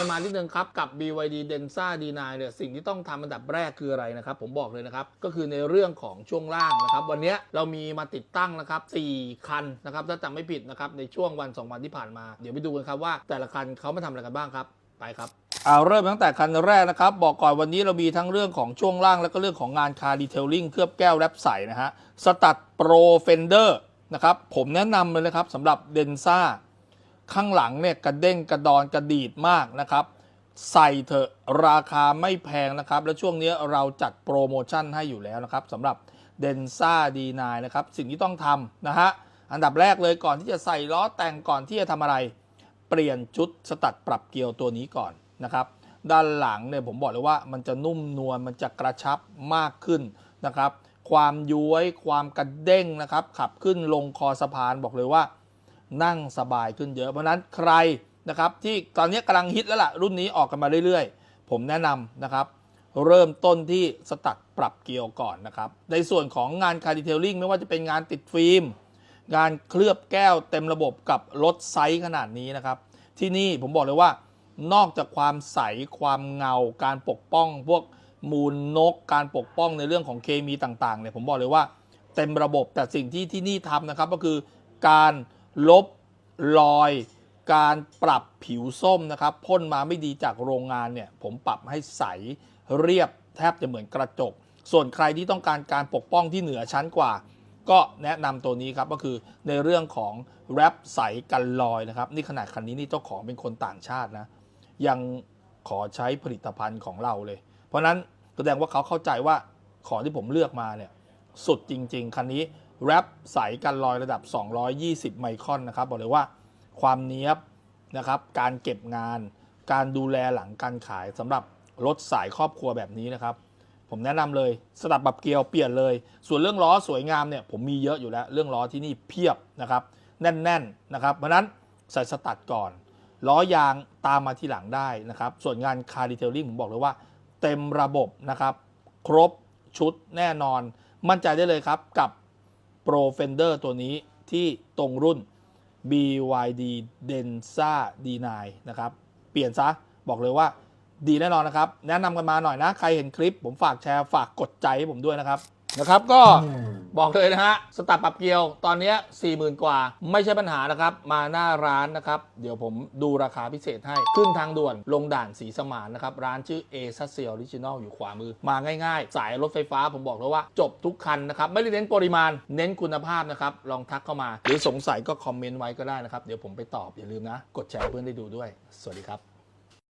กันมานิดนึงครับ กับ BYD Denza D9 เนี่ยสิ่งที่ต้องทำอันดับแรกคืออะไรนะครับ ผมบอกเลยนะครับ ก็คือในเรื่องของช่วงล่างนะครับ วันนี้เรามีมาติดตั้งนะครับ 4 คันนะครับ ถ้าจำไม่ผิดนะครับ ในช่วงวัน 2 วันที่ผ่านมา เดี๋ยวไปดูกันครับว่าแต่ละคันเขามาทำอะไรกันบ้างครับ ไปครับเอาเริ่มตั้งแต่คันแรกนะครับ บอกก่อนวันนี้เรามีทั้งเรื่องของช่วงล่าง แล้วก็เรื่องของงานคาร์ดีเทลลิ่งเคลือบแก้วแรปใสนะฮะสตัดโปรเฟนเดอร์นะครับผมแนะนำเลยนะครับสำหรับเดนซ่า ข้างหลังเนี่ยกระเด้งกระดอนกระดีดมากนะครับ ใส่เถอะราคาไม่แพงนะครับ และช่วงนี้เราจัดโปรโมชั่นให้อยู่แล้วนะครับสำหรับ d e n s a D9 นะครับ สิ่งที่ต้องทำนะฮะ อันดับแรกเลยก่อนที่จะใส่ล้อแต่งก่อนที่จะทำอะไร เปลี่ยนชุดสตัดปรับเกลียวตัวนี้ก่อนนะครับ ด้านหลังเนี่ยผมบอกเลยว่ามันจะนุ่มนวลมันจะกระชับมากขึ้นนะครับ ความย้วยความกระเด้งนะครับ ขับขึ้นลงคอสะพานบอกเลยว่า นั่งสบายขึ้นเยอะ เพราะนั้นใครนะครับที่ตอนนี้กำลังฮิตแล้วล่ะ รุ่นนี้ออกกันมาเรื่อยๆ ผมแนะนำนะครับ เริ่มต้นที่สตัดปรับเกียวก่อนนะครับ ในส่วนของงานคาร์ดิเทลลิ่งไม่ว่าจะเป็นงานติดฟิล์ม งานเคลือบแก้วเต็มระบบกับรถไซส์ขนาดนี้นะครับ ที่นี่ผมบอกเลยว่านอกจากความใสความเงาการปกป้อง พวกมูลนกการปกป้องในเรื่องของเคมีต่างๆเนี่ยผมบอกเลยว่า เต็มระบบแต่สิ่งที่ที่นี่ทำนะครับก็คือการ ลบรอยการปรับผิวส้มนะครับพ่นมาไม่ดีจากโรงงานเนี่ยผมปรับให้ใสเรียบแทบจะเหมือนกระจก ส่วนใครที่ต้องการการปกป้องที่เหนือชั้นกว่า ก็แนะนำตัวนี้ครับก็คือในเรื่องของแรปใสกันรอยนะครับ นี่ขนาดคันนี้นี่เจ้าของเป็นคนต่างชาตินะ ยังขอใช้ผลิตภัณฑ์ของเราเลย เพราะฉะนั้นแสดงว่าเขาเข้าใจว่าของที่ผมเลือกมาเนี่ยสุดจริง ๆ คันนี้ แรปใสกันรอยระดับ 220 ไมครอนนะครับ บอกเลยว่าความเนี้ยบนะครับ การเก็บงาน การดูแลหลังการขายสำหรับรถสายครอบครัวแบบนี้นะครับ ผมแนะนำเลยสตับปรับเกลียวเปลี่ยนเลย ส่วนเรื่องล้อสวยงามเนี่ยผมมีเยอะอยู่แล้ว เรื่องล้อที่นี่เพียบนะครับ แน่นๆนะครับ เพราะนั้นใส่สตัดก่อนล้อยางตามมาทีหลังได้นะครับ ส่วนงานคาร์ดีเทลลิ่งผมบอกเลยว่า เต็มระบบนะครับ ครบชุดแน่นอน มั่นใจได้เลยครับกับ Pro Fender ตัวนี้ที่ตรงรุ่น BYD Denza D9 นะครับ เปลี่ยนซะ บอกเลยว่าดีแน่นอนนะครับ แนะนำกันมาหน่อยนะ ใครเห็นคลิป ผมฝากแชร์ฝากกดใจให้ผมด้วยนะครับ นะครับ ก็บอกเลยนะฮะสตาร์ปรับเกียวตอนเนี้ย40,000 กว่า ไม่ใช่ปัญหานะครับ มาหน้าร้านนะครับ เดี๋ยวผมดูราคาพิเศษให้ ขึ้นทางด่วนลงด่านสีสมานนะครับ ร้านชื่อ A s a s i o Original อยู่ขวามือ มาง่ายๆ สายรถไฟฟ้าผมบอกเลยว่าจบทุกคันนะครับ ไม่ได้เน้นปริมาณ เน้นคุณภาพนะครับ ลองทักเข้ามา หรือสงสัยก็คอมเมนต์ไว้ก็ได้นะครับ เดี๋ยวผมไปตอบอย่าลืมนะ กดแชร์ให้เพื่อนได้ดูด้วย สวัสดีครับ